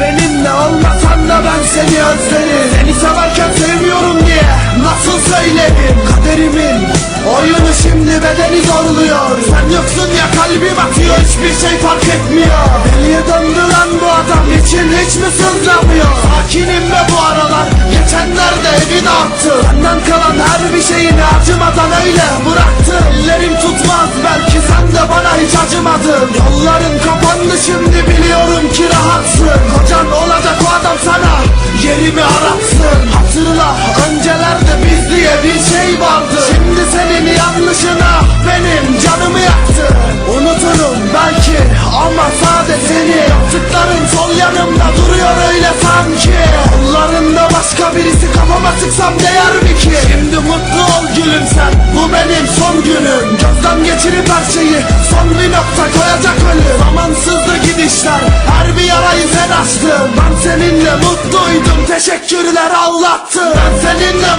Benimle olmasan da ben seni özlerim. Seni severken sevmiyorum diye nasıl söylerim Kaderimin oyunu şimdi bedeni zorluyor. Sen yoksun ya kalbim atıyor. Hiçbir şey fark etmiyor. Deliye döndü lan bu adam için hiç mi sızlamıyor? Sakinim ve bu aralar geçenlerde evi dağıttı Senden kalan her bir şeyini acımadan öyle bıraktı. Ellerim tutmaz belki sen de bana hiç acımadın. Yolların kapandı şimdi biliyorum ki rahatsın ama sade seni. Yaptıkların sol yanımda duruyor öyle sanki. Kollarında başka birisi kafama sıksam değer mi ki? Şimdi mutlu ol gülüm sen. Bu benim son günüm. Gözden geçirip her şeyi son bir nokta koyacak ölüm. Zamansızdı gidişler. Her bir yarayı sen açtın Ben seninle mutluydum. Teşekkürler Allah'tım. Ben seninle